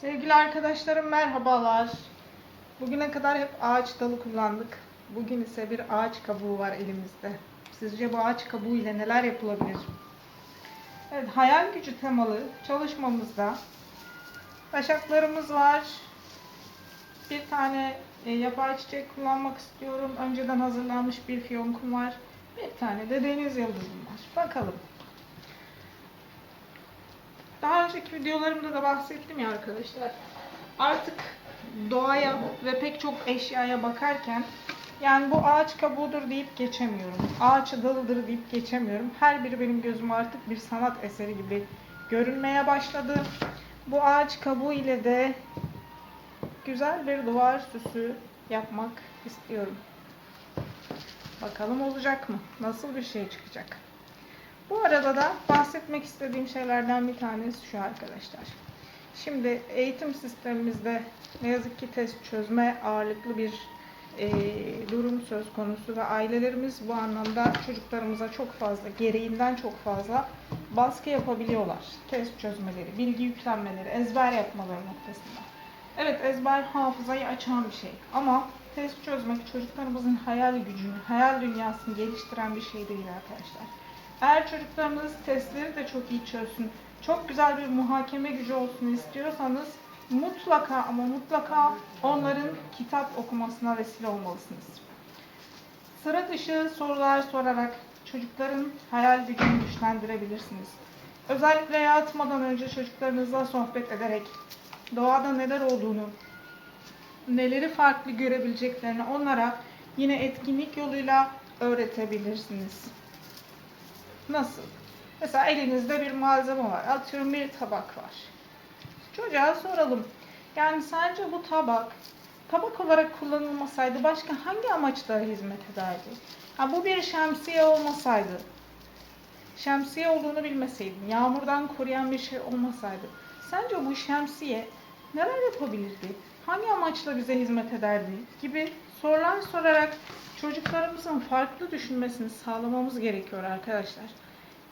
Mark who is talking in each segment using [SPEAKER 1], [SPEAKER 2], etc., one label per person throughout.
[SPEAKER 1] Sevgili arkadaşlarım merhabalar. Bugüne kadar hep ağaç dalı kullandık. Bugün ise bir ağaç kabuğu var elimizde. Sizce bu ağaç kabuğu ile neler yapılabilir? Evet, hayal gücü temalı çalışmamızda taşaklarımız var. Bir tane e, yapay çiçek kullanmak istiyorum. Önceden hazırlanmış bir fiyonkum var. Bir tane de deniz yıldızım var. Bakalım. Daha önceki videolarımda da bahsettim ya arkadaşlar. Artık doğaya ve pek çok eşyaya bakarken yani bu ağaç kabuğudur deyip geçemiyorum. Ağaç dalıdır deyip geçemiyorum. Her biri benim gözüme artık bir sanat eseri gibi görünmeye başladı. Bu ağaç kabuğu ile de güzel bir duvar süsü yapmak istiyorum. Bakalım olacak mı? Nasıl bir şey çıkacak? Bu arada da bahsetmek istediğim şeylerden bir tanesi şu arkadaşlar. Şimdi eğitim sistemimizde ne yazık ki test çözme ağırlıklı bir e, durum söz konusu ve ailelerimiz bu anlamda çocuklarımıza çok fazla, gereğinden çok fazla baskı yapabiliyorlar. Test çözmeleri, bilgi yüklenmeleri, ezber yapmaları noktasında. Evet ezber hafızayı açan bir şey ama test çözmek çocuklarımızın hayal gücünü, hayal dünyasını geliştiren bir şey değil arkadaşlar. Eğer çocuklarınız testleri de çok iyi çözsün, çok güzel bir muhakeme gücü olsun istiyorsanız mutlaka ama mutlaka onların kitap okumasına vesile olmalısınız. Sıra dışı sorular sorarak çocukların hayal gücünü güçlendirebilirsiniz. Özellikle yatmadan önce çocuklarınızla sohbet ederek doğada neler olduğunu, neleri farklı görebileceklerini onlara yine etkinlik yoluyla öğretebilirsiniz. Nasıl? Mesela elinizde bir malzeme var. Atıyorum bir tabak var. Çocuğa soralım. Yani sence bu tabak tabak olarak kullanılmasaydı başka hangi amaçlara hizmet ederdi? Ha, bu bir şemsiye olmasaydı, şemsiye olduğunu bilmeseydin, yağmurdan koruyan bir şey olmasaydı, sence bu şemsiye neler yapabilirdi? Hangi amaçla bize hizmet ederdi? Gibi sorular sorarak çocuklarımızın farklı düşünmesini sağlamamız gerekiyor arkadaşlar.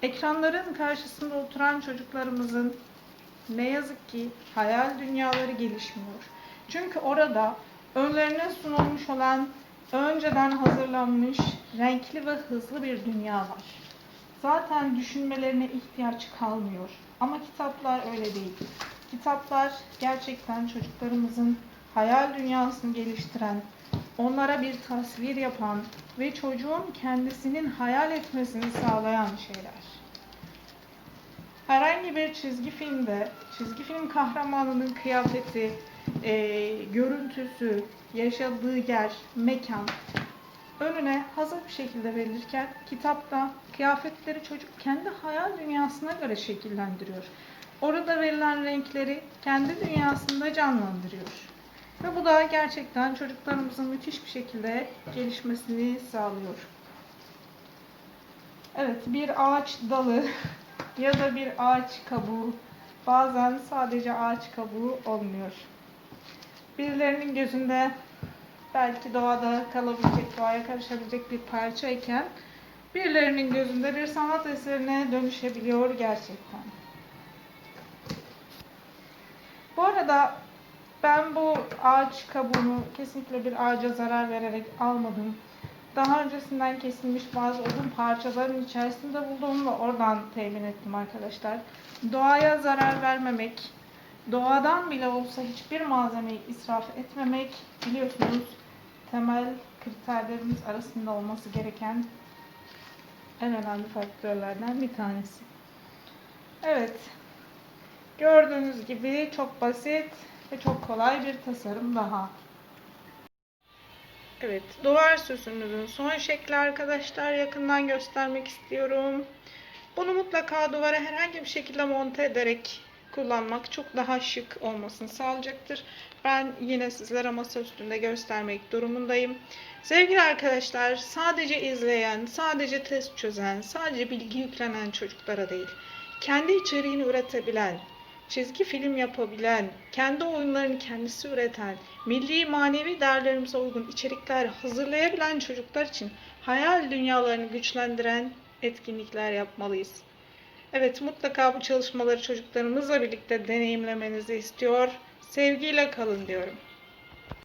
[SPEAKER 1] Ekranların karşısında oturan çocuklarımızın ne yazık ki hayal dünyaları gelişmiyor. Çünkü orada önlerine sunulmuş olan önceden hazırlanmış renkli ve hızlı bir dünya var. Zaten düşünmelerine ihtiyaç kalmıyor. Ama kitaplar öyle değil. Kitaplar gerçekten çocuklarımızın hayal dünyasını geliştiren, onlara bir tasvir yapan ve çocuğun kendisinin hayal etmesini sağlayan şeyler. Herhangi bir çizgi filmde çizgi film kahramanının kıyafeti, e, görüntüsü, yaşadığı yer, mekan önüne hazır bir şekilde verilirken kitapta kıyafetleri çocuk kendi hayal dünyasına göre şekillendiriyor. Orada verilen renkleri kendi dünyasında canlandırıyor. Ve bu da gerçekten çocuklarımızın müthiş bir şekilde gelişmesini sağlıyor. Evet, bir ağaç dalı ya da bir ağaç kabuğu bazen sadece ağaç kabuğu olmuyor. Birilerinin gözünde belki doğada kalabilecek, doğaya karışabilecek bir parça iken birilerinin gözünde bir sanat eserine dönüşebiliyor gerçekten. Bu arada ben bu ağaç kabuğunu kesinlikle bir ağaca zarar vererek almadım. Daha öncesinden kesilmiş bazı odun parçalarının içerisinde buldum ve oradan temin ettim arkadaşlar. Doğaya zarar vermemek, doğadan bile olsa hiçbir malzemeyi israf etmemek biliyorsunuz temel kriterlerimiz arasında olması gereken en önemli faktörlerden bir tanesi. Evet. Gördüğünüz gibi çok basit ve çok kolay bir tasarım daha. Evet, duvar süsümüzün son şekli arkadaşlar yakından göstermek istiyorum. Bunu mutlaka duvara herhangi bir şekilde monte ederek kullanmak çok daha şık olmasını sağlayacaktır. Ben yine sizlere masa üstünde göstermek durumundayım. Sevgili arkadaşlar, sadece izleyen, sadece test çözen, sadece bilgi yüklenen çocuklara değil, kendi içeriğini üretebilen, çizgi film yapabilen, kendi oyunlarını kendisi üreten, milli manevi değerlerimize uygun içerikler hazırlayabilen çocuklar için hayal dünyalarını güçlendiren etkinlikler yapmalıyız. Evet mutlaka bu çalışmaları çocuklarımızla birlikte deneyimlemenizi istiyor. Sevgiyle kalın diyorum.